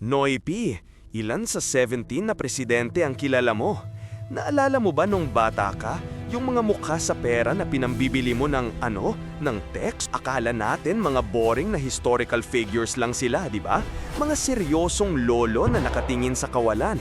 Noipi, ilan sa 17 na presidente ang kilala mo? Naalala mo ba nung bata ka, yung mga mukha sa pera na pinambibili mo ng ano, ng text? Akala natin mga boring na historical figures lang sila, di ba? Mga seryosong lolo na nakatingin sa kawalan.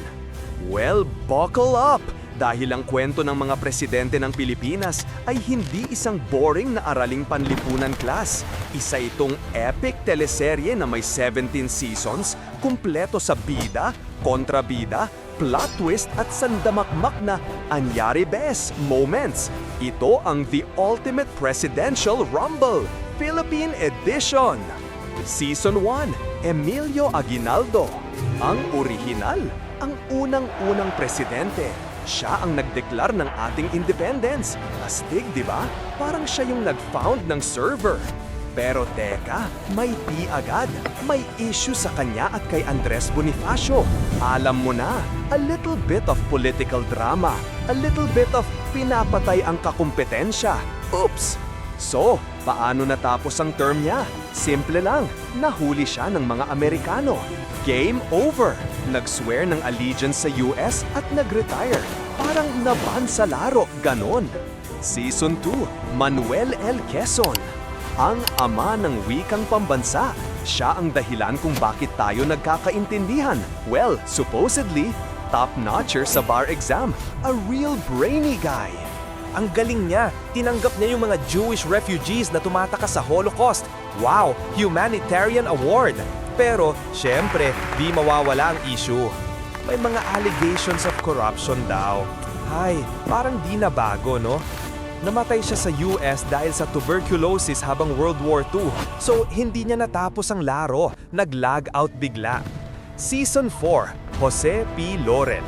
Well, buckle up! Dahil ang kwento ng mga presidente ng Pilipinas ay hindi isang boring na araling panlipunan class. Isa itong epic teleserye na may 17 seasons, kumpleto sa bida, kontrabida, plot twist at sandamakmak na anyari bes moments. Ito ang The Ultimate Presidential Rumble, Philippine Edition. Season 1, Emilio Aguinaldo. Ang orihinal, ang unang-unang presidente. Siya ang nagdeklar ng ating independence. Astig, di ba? Parang siya yung nag-found ng server. Pero teka, may P agad. May issue sa kanya at kay Andres Bonifacio. Alam mo na, a little bit of political drama. A little bit of pinapatay ang kakumpetensya. Oops! So, paano natapos ang term niya? Simple lang, nahuli siya ng mga Amerikano. Game over! Nag-swear ng allegiance sa US at nag-retire. Parang naban sa laro, ganon. Season 2, Manuel L. Quezon. Ang ama ng wikang pambansa. Siya ang dahilan kung bakit tayo nagkakaintindihan. Well, supposedly, top-notcher sa bar exam. A real brainy guy. Ang galing niya, tinanggap niya yung mga Jewish refugees na tumataka sa Holocaust. Wow, Humanitarian Award! Pero, syempre, di mawawala ang issue. May mga allegations of corruption daw. Hay, parang di na bago, no? Namatay siya sa US dahil sa tuberculosis habang World War II. So, hindi niya natapos ang laro. Nag-lag out bigla. Season 4, Jose P. Loren.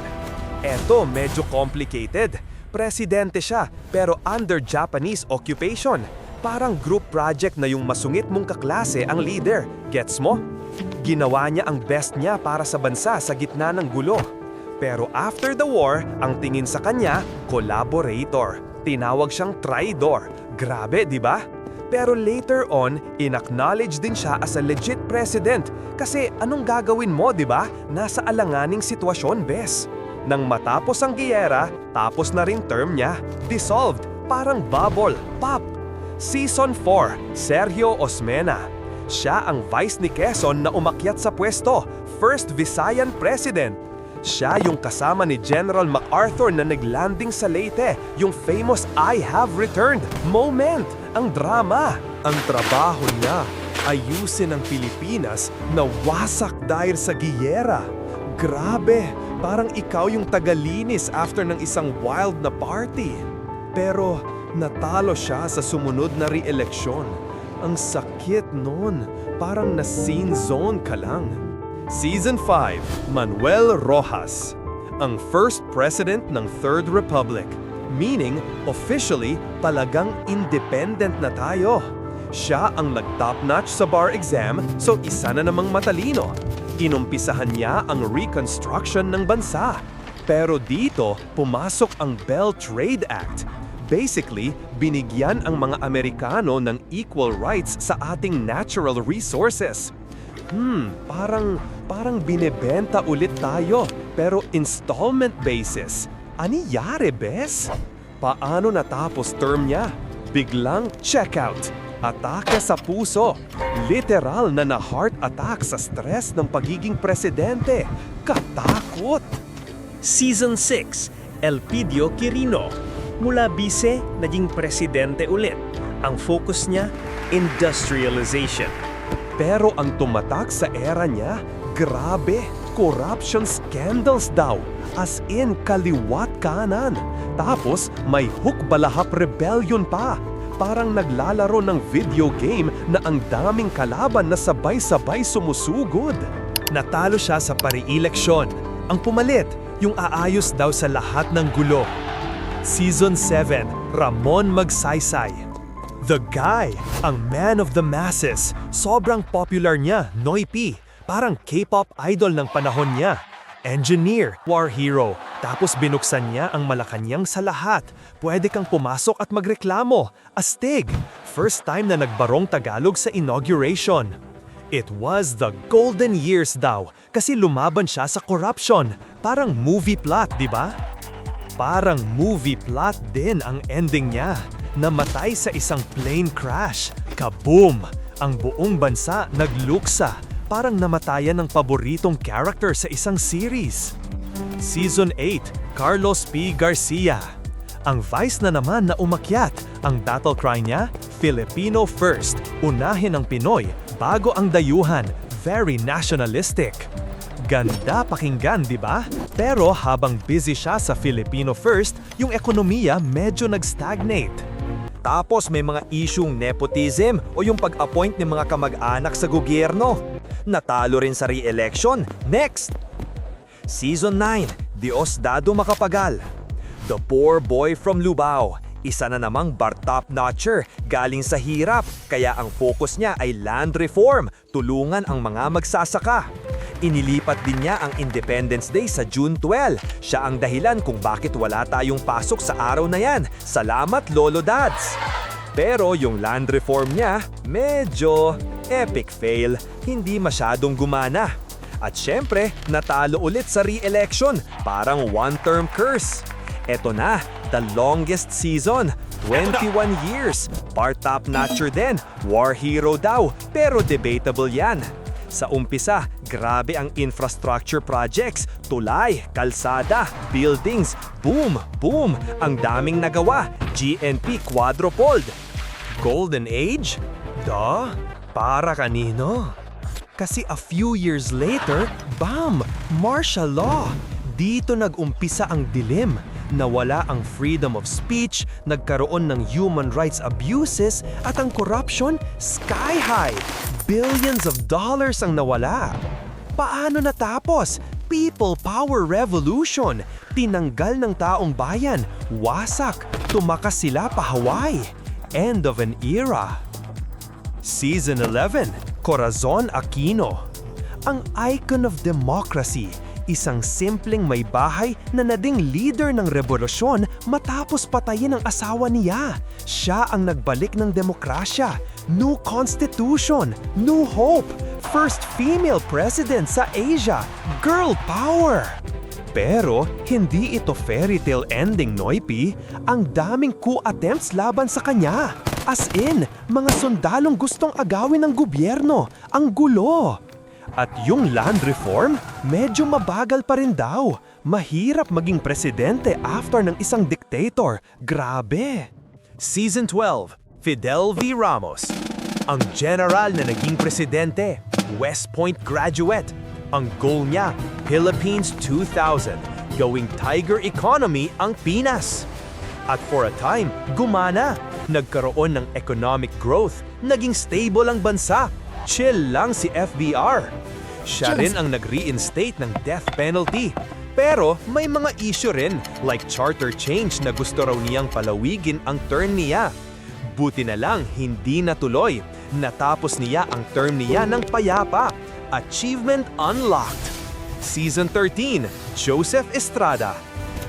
Eto, medyo complicated. Presidente siya, pero under Japanese occupation. Parang group project na yung masungit mong kaklase ang leader. Gets mo? Ginawa niya ang best niya para sa bansa sa gitna ng gulo. Pero after the war, ang tingin sa kanya, collaborator. Tinawag siyang traidor. Grabe, di ba? Pero later on, inacknowledge din siya as a legit president. Kasi anong gagawin mo, di ba? Nasa alanganing sitwasyon, bes. Nang matapos ang giyera, tapos na rin term niya. Dissolved, parang bubble, pop. Season 4, Sergio Osmena. Siya ang vice ni Quezon na umakyat sa pwesto, first Visayan president. Siya yung kasama ni General MacArthur na naglanding sa Leyte, yung famous I have returned moment, ang drama. Ang trabaho niya, ayusin ang Pilipinas na wasak dahil sa giyera. Grabe, parang ikaw yung tagalinis after ng isang wild na party. Pero natalo siya sa sumunod na re-eleksyon. Ang sakit nun, parang na scene zone ka lang. Season 5, Manuel Rojas. Ang first president ng Third Republic. Meaning, officially, talagang independent na tayo. Siya ang nag-top notch sa bar exam, so isa na namang matalino. Inumpisahan niya ang reconstruction ng bansa. Pero dito, pumasok ang Bell Trade Act. Basically, binigyan ang mga Amerikano ng equal rights sa ating natural resources. Hmm, parang parang binebenta ulit tayo, pero installment basis. Aniyari, bes? Paano natapos term niya? Biglang checkout. Atake sa puso. Literal na na-heart attack sa stress ng pagiging presidente. Katakot! Season 6, Elpidio Quirino. Mula bise, naging presidente ulit. Ang focus niya, industrialization. Pero ang tumatak sa era niya, grabe, corruption scandals daw. As in, kaliwat kanan. Tapos, may hukbalahap rebellion pa. Parang naglalaro ng video game na ang daming kalaban na sabay-sabay sumusugod. Natalo siya sa pari-eleksyon. Ang pumalit, yung aayos daw sa lahat ng gulo. Season 7, Ramon Magsaysay. The guy, ang man of the masses. Sobrang popular niya, Noy P. Parang K-pop idol ng panahon niya. Engineer, war hero. Tapos binuksan niya ang Malacanang sa lahat. Pwede kang pumasok at magreklamo. Astig. First time na nagbarong Tagalog sa inauguration. It was the golden years daw kasi lumaban siya sa corruption. Parang movie plot, di ba? Parang movie plot din ang ending niya. Namatay sa isang plane crash. Kaboom! Ang buong bansa nagluksa. Parang namatayan ng paboritong character sa isang series. Season 8, Carlos P. Garcia. Ang vice na naman na umakyat. Ang battle cry niya, Filipino first. Unahin ang Pinoy bago ang dayuhan. Very nationalistic. Ganda pakinggan, di ba? Pero habang busy siya sa Filipino first, yung ekonomiya medyo nag-stagnate. Tapos may mga isyung nepotism o yung pag-appoint ng mga kamag-anak sa gobyerno. Natalo rin sa re-election. Next! Season 9, Diosdado Makapagal. The Poor Boy from Lubao. Isa na namang bar top notcher galing sa hirap kaya ang focus niya ay land reform, tulungan ang mga magsasaka. Inilipat din niya ang Independence Day sa June 12. Siya ang dahilan kung bakit wala tayong pasok sa araw na yan. Salamat Lolo Dads! Pero yung land reform niya, medyo epic fail, hindi masyadong gumana. At syempre, natalo ulit sa re-election, parang one-term curse. Eto na, the longest season, 21 years. Part top notcher din, war hero daw, pero debatable yan. Sa umpisa, grabe ang infrastructure projects, tulay, kalsada, buildings, boom, boom, ang daming nagawa, GNP quadrupled. Golden Age? Duh, para kanino? Kasi a few years later, bam! Martial law! Dito nag-umpisa ang dilim. Nawala ang freedom of speech, nagkaroon ng human rights abuses, at ang corruption sky high. Billions of dollars ang nawala. Paano natapos? People Power Revolution. Tinanggal ng taong bayan. Wasak. Tumakas sila pa Hawaii. End of an era. Season 11, Corazon Aquino. Ang icon of democracy, isang simpleng may bahay na nading leader ng revolusyon matapos patayin ang asawa niya. Siya ang nagbalik ng demokrasya, new constitution, new hope, first female president sa Asia, girl power. Pero hindi ito fairy tale ending, Noipi. Ang daming coup attempts laban sa kanya. As in, mga sundalong gustong agawin ng gobyerno. Ang gulo. At yung land reform, medyo mabagal pa rin daw. Mahirap maging presidente after ng isang dictator. Grabe. Season 12, Fidel V. Ramos. Ang general na naging presidente, West Point graduate. Ang goal niya, Philippines 2000, gawing tiger economy ang Pinas. At for a time, gumana. Nagkaroon ng economic growth, naging stable ang bansa. Chill lang si FBR. Siya rin ang nag-reinstate ng death penalty. Pero may mga issue rin like charter change na gusto raw niyang palawigin ang term niya. Buti na lang hindi natuloy. Natapos niya ang term niya ng payapa. Achievement unlocked. Season 13, Joseph Estrada.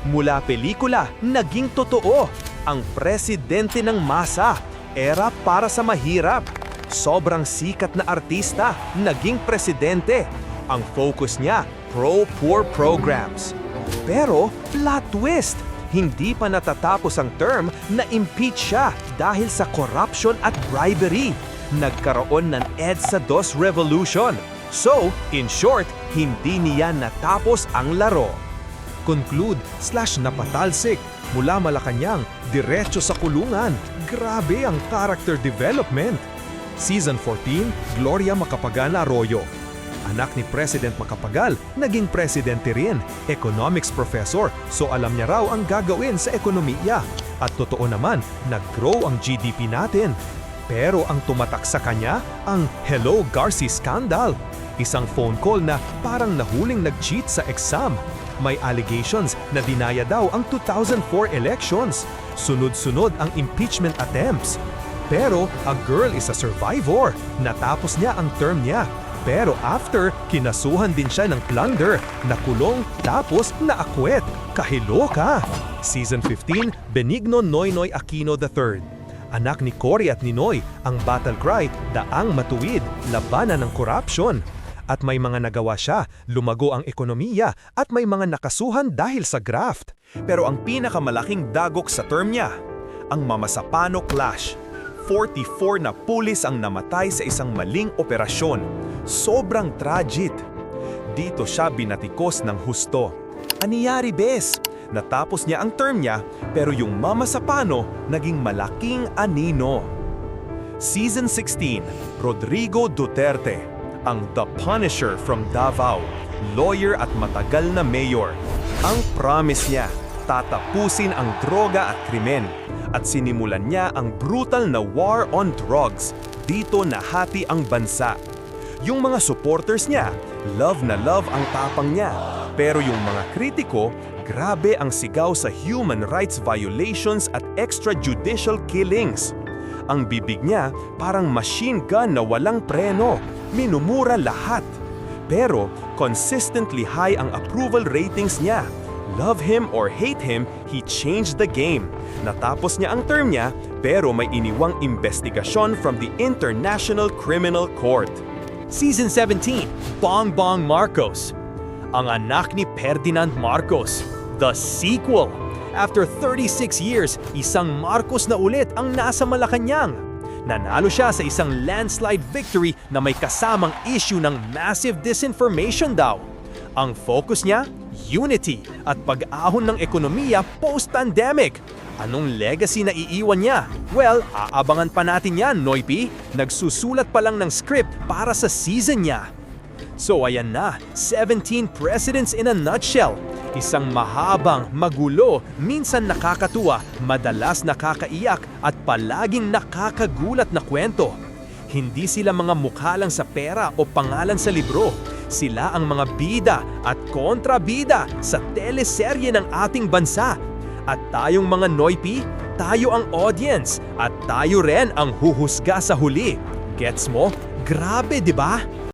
Mula pelikula, naging totoo. Ang presidente ng masa. Era para sa mahirap. Sobrang sikat na artista, naging presidente. Ang focus niya, pro-poor programs. Pero, plot twist! Hindi pa natatapos ang term na impeach siya dahil sa corruption at bribery. Nagkaroon ng EDSA DOS revolution. So, in short, hindi niya natapos ang laro. Conclude slash napatalsik mula Malacanang, diretso sa kulungan. Grabe ang character development. Season 14, Gloria Macapagal Arroyo. Anak ni President Macapagal, naging presidente rin, economics professor, so alam niya raw ang gagawin sa ekonomiya. At totoo naman, nag-grow ang GDP natin. Pero ang tumatak sa kanya, ang Hello Garci scandal. Isang phone call na parang nahuling nag-cheat sa exam. May allegations na dinaya daw ang 2004 elections. Sunod-sunod ang impeachment attempts. Pero a girl is a survivor. Natapos niya ang term niya. Pero after, kinasuhan din siya ng plunder, nakulong, tapos naakwet. Kahilo ka! Season 15, Benigno Noynoy Aquino III. anak ni Cory at Ninoy, ang battle cry, daang matuwid, labanan ng corruption. At may mga nagawa siya, lumago ang ekonomiya at may mga nakasuhan dahil sa graft. Pero ang pinakamalaking dagok sa term niya, ang Mamasapano Clash. 44 na pulis ang namatay sa isang maling operasyon. Sobrang tragic. Dito siya binatikos ng husto. Aniyari bes? Natapos niya ang term niya pero yung Mama Sapano naging malaking anino. Season 16, Rodrigo Duterte, ang The Punisher from Davao, lawyer at matagal na mayor. Ang promise niya, tatapusin ang droga at krimen at sinimulan niya ang brutal na war on drugs. Dito nahati ang bansa. Yung mga supporters niya, love na love ang tapang niya. Pero yung mga kritiko, grabe ang sigaw sa human rights violations at extrajudicial killings. Ang bibig niya parang machine gun na walang preno. Minumura lahat. Pero consistently high ang approval ratings niya. Love him or hate him, he changed the game. Natapos niya ang term niya pero may iniwang investigasyon from the International Criminal Court. Season 17, Bong Bong Marcos. Ang anak ni Ferdinand Marcos. The sequel. After 36 years, isang Marcos na ulit ang nasa Malacanang. Nanalo siya sa isang landslide victory na may kasamang issue ng massive disinformation daw. Ang focus niya, unity at pag-ahon ng ekonomiya post-pandemic. Anong legacy na iiwan niya? Well, aabangan pa natin yan, Noipi. Nagsusulat pa lang ng script para sa season niya. So ayan na, 17 presidents in a nutshell. Isang mahabang, magulo, minsan nakakatuwa, madalas nakakaiyak at palaging nakakagulat na kwento. Hindi sila mga mukha lang sa pera o pangalan sa libro. Sila ang mga bida at kontrabida sa teleserye ng ating bansa. At tayong mga Noipi, tayo ang audience at tayo rin ang huhusga sa huli. Gets mo? Grabe, di ba?